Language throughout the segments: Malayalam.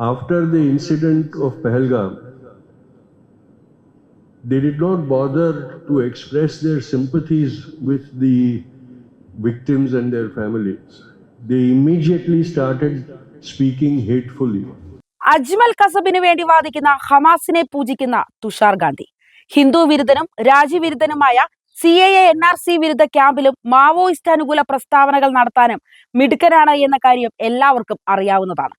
after the incident of Pahalgam, they did not bother to express their sympathies with the victims and their families. They immediately started speaking hatefully. Ajmal കസബിന് വേണ്ടി വാദിക്കുന്ന ഹമാസിനെ പൂജിക്കുന്ന തുഷാർ ഗാന്ധി ഹിന്ദു വിരുദ്ധനും രാജ്യവിരുദ്ധനുമായ C A N R C വിരുദ്ധ ക്യാമ്പിലും മാവോയിസ്റ്റ് അനുകൂല പ്രസ്താവനകൾ നടത്താനും മിടുക്കനാണ് എന്ന കാര്യം എല്ലാവർക്കും അറിയാവുന്നതാണ്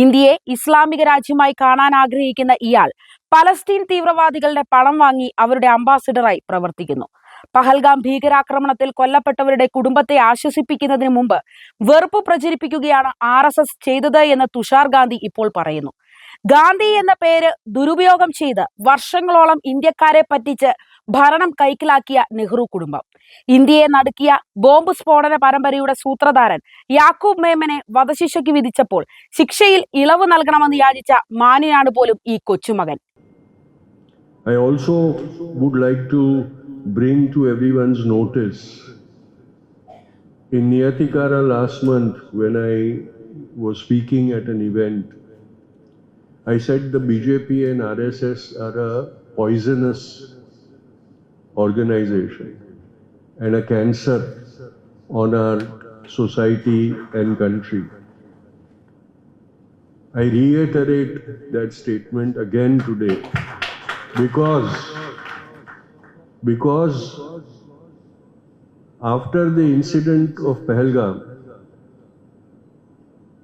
ഇന്ത്യയെ ഇസ്ലാമിക രാജ്യമായി കാണാൻ ആഗ്രഹിക്കുന്ന ഇയാൾ പലസ്തീൻ തീവ്രവാദികളുടെ പണം വാങ്ങി അവരുടെ അംബാസിഡറായി പ്രവർത്തിക്കുന്നു. പഹൽഗാം ഭീകരാക്രമണത്തിൽ കൊല്ലപ്പെട്ടവരുടെ കുടുംബത്തെ ആശ്വസിപ്പിക്കുന്നതിന് മുമ്പ് വെറുപ്പ് പ്രചരിപ്പിക്കുകയാണ് ആർ എസ് എസ് ചെയ്തത് എന്ന് തുഷാർ ഗാന്ധി ഇപ്പോൾ പറയുന്നു. ഗാന്ധി എന്ന പേര് ദുരുപയോഗം ചെയ്ത് വർഷങ്ങളോളം ഇന്ത്യക്കാരെ പറ്റിച്ച് ഭരണം കൈക്കലാക്കിയ നെഹ്റു കുടുംബം. ഇന്ത്യയെ നടുക്കിയ ബോംബ് സ്ഫോടന പരമ്പരയുടെ സൂത്രധാരൻ യാക്കൂബ് മേമനെ വധശിക്ഷയ്ക്ക് വിധിച്ചപ്പോൾ ശിക്ഷയിൽ ഇളവ് നൽകണമെന്ന് യാചിച്ച മാനിനാണ് പോലും ഈ കൊച്ചുമകൻ. I also would like to bring to everyone's notice in last month when I was speaking at an event, I said the BJP and RSS are a poisonous organization and a cancer on our society and country. I reiterate that statement again today because because after the incident of Pahalgam,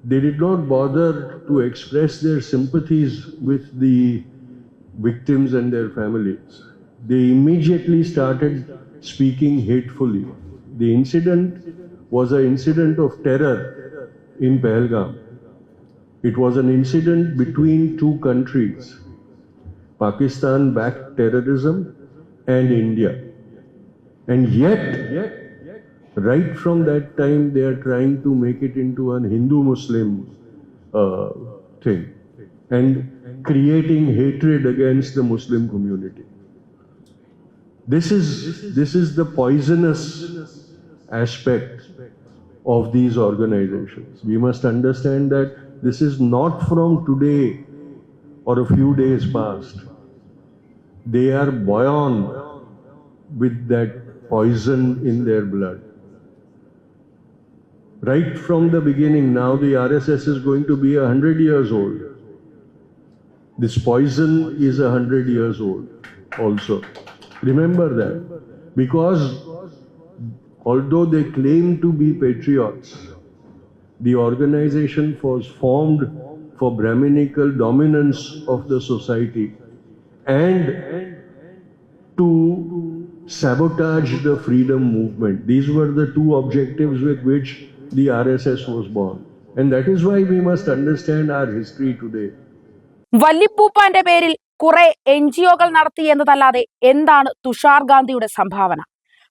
they did not bother to express their sympathies with the victims and their families. They immediately started speaking hatefully. The incident was an incident of terror in Pahalgam. It was an incident between two countries. Pakistan backed terrorism and India. And yet, right from that time, they are trying to make it into an Hindu Muslim uh, thing and creating hatred against the Muslim community. This is, this is the poisonous aspect of these organizations. We must understand that this is not from today or a few days past. They are born with that poison in their blood. Right from the beginning, now the RSS is going to be a hundred years old. This poison is a hundred years old also. Remember that. Because although they claim to be patriots, the organization was formed for Brahminical dominance of the society and to sabotage the freedom movement. These were the two objectives with which the RSS was born. And that is why we must understand our history today. വല്ലിപ്പൂപ്പാന്റെ പേരിൽ കുറെ എൻ ജി ഒകൾ നടത്തി എന്നതല്ലാതെ എന്താണ് തുഷാർ ഗാന്ധിയുടെ സംഭാവന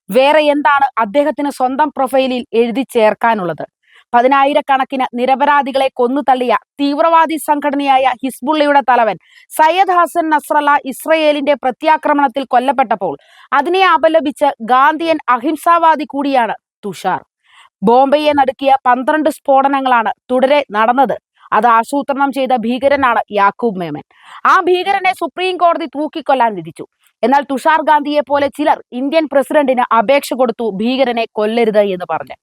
വേറെ എന്താണ് അദ്ദേഹത്തിന് സ്വന്തം പ്രൊഫൈലിൽ എഴുതി ചേർക്കാനുള്ളത് പതിനായിരക്കണക്കിന് നിരപരാധികളെ കൊന്നു തള്ളിയ തീവ്രവാദി സംഘടനയായ ഹിസ്ബുള്ളയുടെ തലവൻ സയ്യദ് ഹസൻ നസ്രല്ല ഇസ്രയേലിന്റെ പ്രത്യാക്രമണത്തിൽ കൊല്ലപ്പെട്ടപ്പോൾ അതിനെ അപലപിച്ച് ഗാന്ധിയൻ അഹിംസാവാദി കൂടിയാണ് തുഷാർ ബോംബെയെ നടുക്കിയ പന്ത്രണ്ട് സ്ഫോടനങ്ങളാണ് തുടരെ നടന്നത്. അത് ആസൂത്രണം ചെയ്ത ഭീകരനാണ് യാക്കൂബ് മേമൻ. ആ ഭീകരനെ സുപ്രീം കോടതി തൂക്കിക്കൊല്ലാൻ വിധിച്ചു. എന്നാൽ തുഷാർ ഗാന്ധിയെ പോലെ ചിലർ ഇന്ത്യൻ പ്രസിഡന്റിന് അപേക്ഷ കൊടുത്തു ഭീകരനെ കൊല്ലരുത് എന്ന് പറഞ്ഞ്.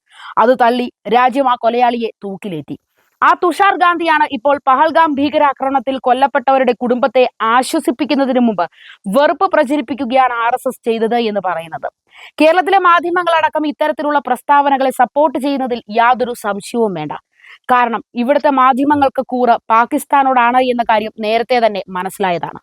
അത് തള്ളി രാജ്യം ആ കൊലയാളിയെ തൂക്കിലേറ്റി. ആ തുഷാർ ഗാന്ധിയാണ് ഇപ്പോൾ പഹൽഗാം ഭീകരാക്രമണത്തിൽ കൊല്ലപ്പെട്ടവരുടെ കുടുംബത്തെ ആശ്വസിപ്പിക്കുന്നതിന് മുമ്പ് വെറുപ്പ് പ്രചരിപ്പിക്കുകയാണ് ആർ എസ് എസ് ചെയ്തത് എന്ന് പറയുന്നത്. കേരളത്തിലെ മാധ്യമങ്ങളടക്കം ഇത്തരത്തിലുള്ള പ്രസ്താവനകളെ സപ്പോർട്ട് ചെയ്യുന്നതിൽ യാതൊരു സംശയവും വേണ്ട. കാരണം ഇവിടുത്തെ മാധ്യമങ്ങൾക്ക് കൂറ് പാകിസ്ഥാനോടാണ് എന്ന കാര്യം നേരത്തെ തന്നെ മനസ്സിലായതാണ്.